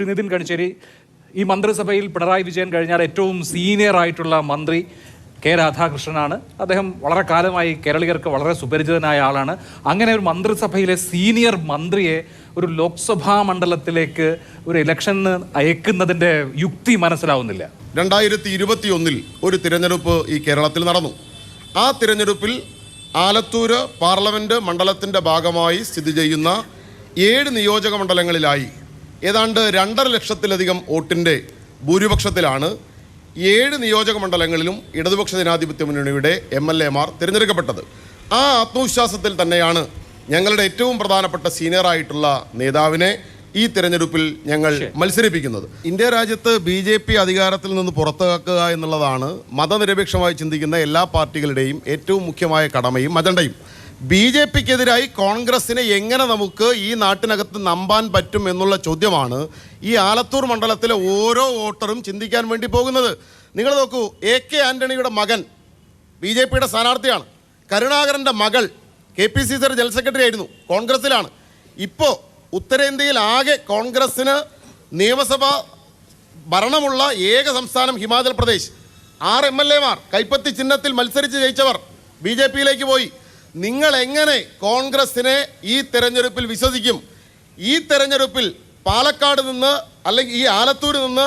ശ്രീ നിതിൻ കണിച്ചേരി ഈ മന്ത്രിസഭയിൽ പിണറായി വിജയൻ കഴിഞ്ഞാൽ ഏറ്റവും സീനിയർ ആയിട്ടുള്ള മന്ത്രി കെ രാധാകൃഷ്ണനാണ്. അദ്ദേഹം വളരെ കാലമായി കേരളീയർക്ക് വളരെ സുപരിചിതനായ ആളാണ്. അങ്ങനെ ഒരു മന്ത്രിസഭയിലെ സീനിയർ മന്ത്രിയെ ഒരു ലോക്സഭാ മണ്ഡലത്തിലേക്ക് ഒരു ഇലക്ഷന് അയക്കുന്നതിന്റെ യുക്തി മനസ്സിലാവുന്നില്ല. രണ്ടായിരത്തി ഇരുപത്തിയൊന്നിൽ ഒരു തിരഞ്ഞെടുപ്പ് ഈ കേരളത്തിൽ നടന്നു. ആ തിരഞ്ഞെടുപ്പിൽ ആലത്തൂര് പാർലമെന്റ് മണ്ഡലത്തിന്റെ ഭാഗമായി സ്ഥിതി ചെയ്യുന്ന ഏഴ് നിയോജക മണ്ഡലങ്ങളിലായി ഏതാണ്ട് രണ്ടര ലക്ഷത്തിലധികം വോട്ടിന്റെ ഭൂരിപക്ഷത്തിലാണ് ഏഴ് നിയോജക മണ്ഡലങ്ങളിലും ഇടതുപക്ഷ ജനാധിപത്യ മുന്നണിയുടെ എം എൽ എമാർ തിരഞ്ഞെടുക്കപ്പെട്ടത്. ആ ആത്മവിശ്വാസത്തിൽ തന്നെയാണ് ഞങ്ങളുടെ ഏറ്റവും പ്രധാനപ്പെട്ട സീനിയറായിട്ടുള്ള നേതാവിനെ ഈ തിരഞ്ഞെടുപ്പിൽ ഞങ്ങൾ മത്സരിപ്പിക്കുന്നത്. ഇന്ത്യ രാജ്യത്ത് ബി ജെ പി അധികാരത്തിൽ നിന്ന് പുറത്താക്കുക എന്നുള്ളതാണ് മതനിരപേക്ഷമായി ചിന്തിക്കുന്ന എല്ലാ പാർട്ടികളുടെയും ഏറ്റവും മുഖ്യമായ കടമയും അജണ്ടയും. ബി ജെ പിക്കെതിരായി കോൺഗ്രസിനെ എങ്ങനെ നമുക്ക് ഈ നാട്ടിനകത്ത് നമ്പാൻ പറ്റും എന്നുള്ള ചോദ്യമാണ് ഈ ആലത്തൂർ മണ്ഡലത്തിലെ ഓരോ വോട്ടറും ചിന്തിക്കാൻ വേണ്ടി പോകുന്നത്. നിങ്ങൾ നോക്കൂ എ കെ ആന്റണിയുടെ മകൻ ബി ജെ പിയുടെ സ്ഥാനാർത്ഥിയാണ്. കരുണാകരന്റെ മകൾ കെ പി സി സിയുടെ ജനറൽ സെക്രട്ടറി ആയിരുന്നു കോൺഗ്രസ്സിലാണ്. ഇപ്പോൾ ഉത്തരേന്ത്യയിൽ ആകെ കോൺഗ്രസ്സിന് നിയമസഭ ഭരണമുള്ള ഏക സംസ്ഥാനം ഹിമാചൽ പ്രദേശ്. ആറ് എം എൽ എമാർ കൈപ്പത്തി ചിഹ്നത്തിൽ മത്സരിച്ച് ജയിച്ചവർ ബി ജെ പിയിലേക്ക് പോയി. നിങ്ങൾ എങ്ങനെ കോൺഗ്രസിനെ ഈ തെരഞ്ഞെടുപ്പിൽ വിശ്വസിക്കും? ഈ തെരഞ്ഞെടുപ്പിൽ പാലക്കാട് നിന്ന് അല്ലെങ്കിൽ ഈ ആലത്തൂരിൽ നിന്ന്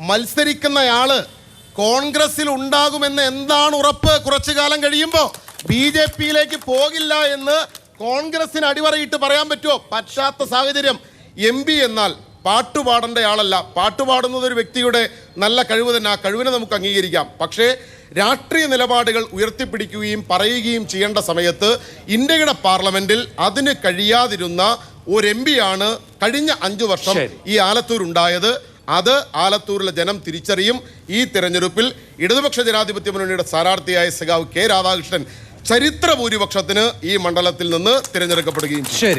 മത്സരിക്കുന്നയാൾ കോൺഗ്രസിൽ ഉണ്ടാകുമെന്ന് എന്താണ് ഉറപ്പ്? കുറച്ചു കാലം കഴിയുമ്പോൾ ബി ജെ പിയിലേക്ക് പോകില്ല എന്ന് കോൺഗ്രസിന് അടിവറയിട്ട് പറയാൻ പറ്റുമോ? പറ്റാത്ത സാഹചര്യം. എം പി എന്നാൽ പാട്ടുപാടേണ്ട ആളല്ല പാട്ടുപാടുന്നത് ഒരു വ്യക്തിയുടെ നല്ല കഴിവ് തന്നെ. ആ കഴിവിനെ നമുക്ക് അംഗീകരിക്കാം. പക്ഷേ രാഷ്ട്രീയ നിലപാടുകൾ ഉയർത്തിപ്പിടിക്കുകയും പറയുകയും ചെയ്യേണ്ട സമയത്ത് ഇന്ത്യയുടെ പാർലമെന്റിൽ അതിന് കഴിയാതിരുന്ന ഒരു എം ആണ് കഴിഞ്ഞ അഞ്ചു വർഷം ഈ ആലത്തൂർ ഉണ്ടായത് അത് ആലത്തൂരിലെ ജനം തിരിച്ചറിയും. ഈ തെരഞ്ഞെടുപ്പിൽ ഇടതുപക്ഷ ജനാധിപത്യ മുന്നണിയുടെ സ്ഥാനാർത്ഥിയായ സഖാവ് കെ രാധാകൃഷ്ണൻ ചരിത്ര ഭൂരിപക്ഷത്തിന് ഈ മണ്ഡലത്തിൽ നിന്ന് തിരഞ്ഞെടുക്കപ്പെടുകയും